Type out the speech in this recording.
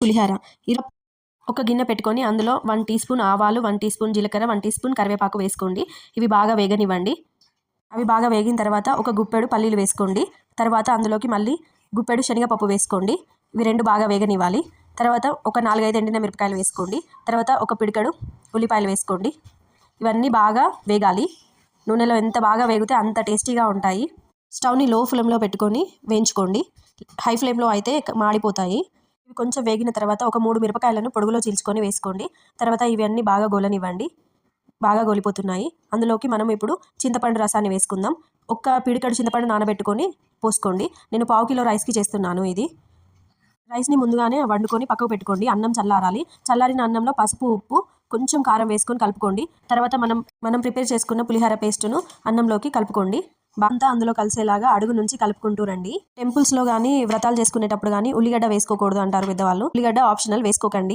పులిహార. ఇలా ఒక గిన్నె పెట్టుకొని అందులో వన్ టీ స్పూన్ ఆవాలు వన్ టీ స్పూన్ జీలకర్ర వన్ టీ స్పూన్ కరివేపాకు వేసుకోండి. ఇవి బాగా వేగనివ్వండి. అవి బాగా వేగిన తర్వాత ఒక గుప్పెడు పల్లీలు వేసుకోండి. తర్వాత అందులోకి మళ్ళీ గుప్పెడు శనగపప్పు వేసుకోండి. ఇవి రెండు బాగా వేగనివ్వాలి. తర్వాత ఒక నాలుగైదు ఎండిన మిరపకాయలు వేసుకోండి. తర్వాత ఒక పిడికడు ఉల్లిపాయలు వేసుకోండి. ఇవన్నీ బాగా వేగాలి. నూనెలో ఎంత బాగా వేగితే అంత టేస్టీగా ఉంటాయి. స్టవ్ని లో ఫ్లేమ్లో పెట్టుకొని వేయించుకోండి. హై ఫ్లేమ్లో అయితే మాడిపోతాయి. ఇవి కొంచెం వేగిన తర్వాత ఒక మూడు మిరపకాయలను పొడుగులో చీల్చుకొని వేసుకోండి. తర్వాత ఇవన్నీ బాగా గోలనివ్వండి. బాగా గోలిపోతున్నాయి. అందులోకి మనం ఇప్పుడు చింతపండు రసాన్ని వేసుకుందాం. ఒక్క పిడికడు చింతపండు నానబెట్టుకొని పోసుకోండి. నేను పావు కిలో రైస్కి చేస్తున్నాను ఇది. రైస్ని ముందుగానే వండుకొని పక్కకు పెట్టుకోండి. అన్నం చల్లారాలి. చల్లారిన అన్నంలో పసుపు ఉప్పు కొంచెం కారం వేసుకొని కలుపుకోండి. తర్వాత మనం మనం ప్రిపేర్ చేసుకున్న పులిహార పేస్టును అన్నంలోకి కలుపుకోండి. అంతా అందులో కలిసేలాగా అడుగు నుంచి కలుపుకుంటూ రండి. టెంపుల్స్లో గానీ వ్రతాలు చేసుకునేటప్పుడు గానీ ఉల్లిగడ్డ వేసుకోకూడదు అంటారు పెద్దవాళ్ళు. ఉల్లిగడ్డ ఆప్షనల్ వేసుకోకండి.